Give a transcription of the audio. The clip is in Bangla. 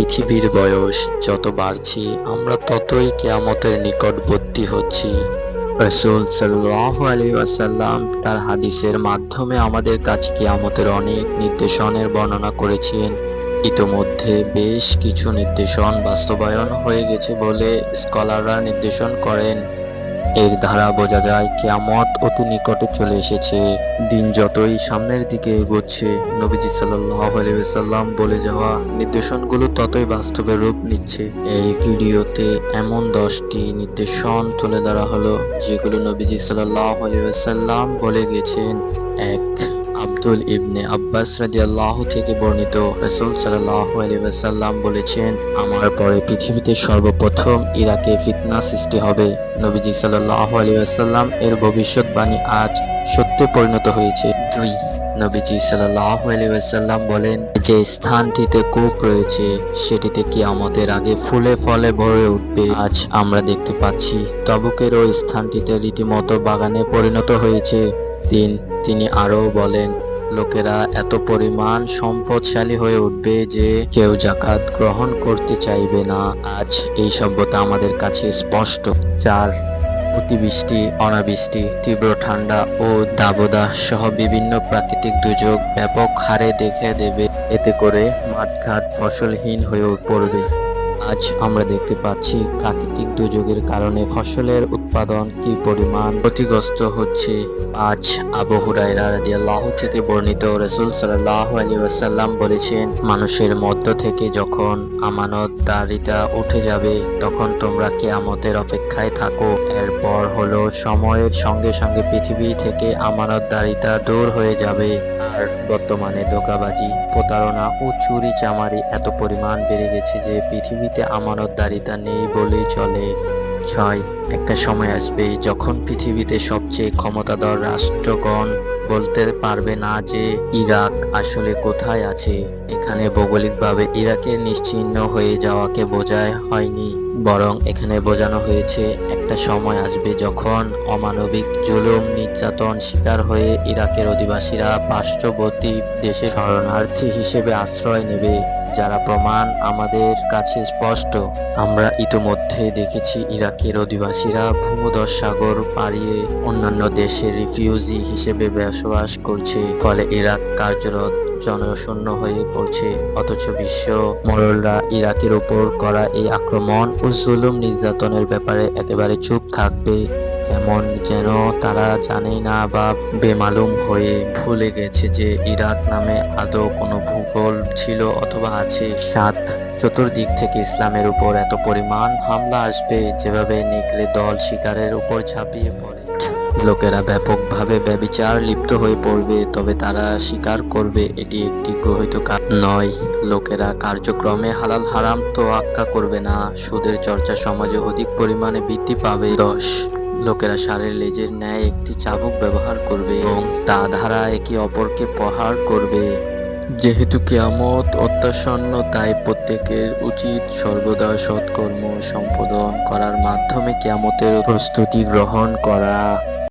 পৃথিবীর বয়স যত বাড়ছি, আমরা ততই কেয়ামতের নিকটবর্তী হচ্ছি। রসুল সাল্লাহ আলী আসাল্লাম তার হাদিসের মাধ্যমে আমাদের কাছে কেয়ামতের অনেক নির্দেশনের বর্ণনা করেছেন। ইতোমধ্যে বেশ কিছু নির্দেশন বাস্তবায়ন হয়ে গেছে বলে স্কলাররা নির্দেশন করেন। এর ধারা বোঝা যায় কেয়ামত অতি নিকটে চলে এসেছে। দিন যতই সামনের দিকে এগোচ্ছে, নবীজি আলাইসাল্লাম বলে যাওয়া নির্দেশনগুলো ততই বাস্তবে রূপ নিচ্ছে। এই ভিডিওতে এমন দশটি নির্দেশন তুলে ধরা হলো, যেগুলো নবীজি সাল্লাহ আলাইসাল্লাম বলে গেছেন। এক আব্দুল ইবনে আব্বাস রাদিয়াল্লাহ থেকে বর্ণিত রাসূল সাল্লাল্লাহু আলাইহি ওয়াসাল্লাম বলেছেন, আমার পরে পৃথিবীতে সর্বপ্রথম ইরাকে ফিতনা সৃষ্টি হবে। নবীজি সাল্লাহ আলাইহি ওয়াসাল্লাম এর ভবিষ্যৎবাণী আজ সত্যে পরিণত হয়েছে। দুই, নবীজি সাল্লাল্লাহু আলাইহি ওয়াসাল্লাম বলেন, যে স্থানটিতে কূপ রয়েছে, সেটিতে কি আমাদের আগে ফুলে ফলে ভরে উঠবে। আজ আমরা দেখতে পাচ্ছি তবুকের ওই স্থানটিতে রীতিমতো বাগানে পরিণত হয়েছে। তিন তিনি আরও বলেন, লোকেরা এত পরিমাণ সম্পদশালী হয়ে উঠবে যে কেউ জাকাত গ্রহণ করতে চাইবে না। আজ এই সভ্যতা আমাদের কাছে স্পষ্ট। চার, অতিবৃষ্টি, অনাবৃষ্টি, তীব্র ঠান্ডা ও দাবদাহ সহ বিভিন্ন প্রাকৃতিক দুর্যোগ ব্যাপক হারে দেখে দেবে। এতে করে মাঠঘাট ফসলহীন হয়ে পড়বে। আজ আমরা দেখতে পাচ্ছি প্রাকৃতিক দুর্যোগের কারণে ফসলের উৎপাদন কি পরিমাণ ক্ষতিগ্রস্ত হচ্ছে। আজ আবু হুরায়রা রাদিয়াল্লাহু থেকে বর্ণিত রাসূল সাল্লাল্লাহু আলাইহি ওয়াসাল্লাম বলেছেন, মানুষের মধ্য থেকে যখন আমানতদারিতা উঠে যাবে, তখন তোমরা কিয়ামতের অপেক্ষায় থাকো। এরপর হলো সময়ের সঙ্গে সঙ্গে পৃথিবী থেকে আমানতদারিতা দূর হয়ে যাবে। আর বর্তমানে ধোকাবাজি, প্রতারণা ও চুরি চামারি এত পরিমাণ বেড়ে গেছে যে পৃথিবীতে আমানতদারিতা নেই বলেই চলে। ছয়, একটা সময় আসবে যখন পৃথিবীতে সবচেয়ে ক্ষমতাধর রাষ্ট্রগণ বলতে পারবে না যে ইরাক আসলে কোথায় আছে। এখানে ভৌগোলিকভাবে ইরাকের নিশ্চিহ্ন হয়ে যাওয়াকে বোঝায় হয়নি, বরং এখানে বোঝানো হয়েছে একটা সময় আসবে যখন অমানবিক জুলুম, নির্যাতন শিকার হয়ে ইরাকের অধিবাসীরা পার্শ্ববর্তী দেশে শরণার্থী হিসেবে আশ্রয় নেবে। যারা প্রমাণ আমাদের কাছে স্পষ্ট। আমরা ইতোমধ্যে দেখেছি ইরাকের অধিবাসীরা ভূমধর সাগর পাড়িয়ে অন্যান্য দেশের রিফিউজি হিসেবে বসবাস করছে। ফলে ইরাক কার্যরত জনশূন্য হয়ে পড়ছে। অথচ বিশ্ব মোড়লরা ইরাকের উপর করা এই আক্রমণ ও জুলুম নির্যাতনের ব্যাপারে একেবারে চুপ থাকবে। এমন যেন তারা জানে না বা বেমালুম হয়ে ভুলে গেছে যে ইরাক নামে আদৌ কোনো ভূগোল ছিল অথবা আছে। সাত, চতুর্দিক থেকে ইসলামের উপর এত পরিমাণ হামলা আসবে যেভাবে নেকড়ে দল শিকারের উপর ঝাঁপিয়ে পড়ে। লোকেরা ব্যাপকভাবে ব্যবিচার লিপ্ত হয়ে পড়বে, তবে তারা স্বীকার করবে এটি একটি গ্রহিত কাজ নয়। লোকেরা কার্যক্রমে হালাল হারাম তো আক্কা করবে না, সুদের চর্চা সমাজে অধিক পরিমাণে বৃদ্ধি পাবে। দশ লোকেরা সারের লেজের ন্যায় একটি চাবুক ব্যবহার করবে এবং তা দ্বারা একে অপরকে প্রহার করবে। যেহেতু কেয়ামত অত্যাসন্ন, তাই প্রত্যেকের উচিত সর্বদা সৎকর্ম সম্পাদন করার মাধ্যমে কেয়ামতের প্রস্তুতি গ্রহণ করা।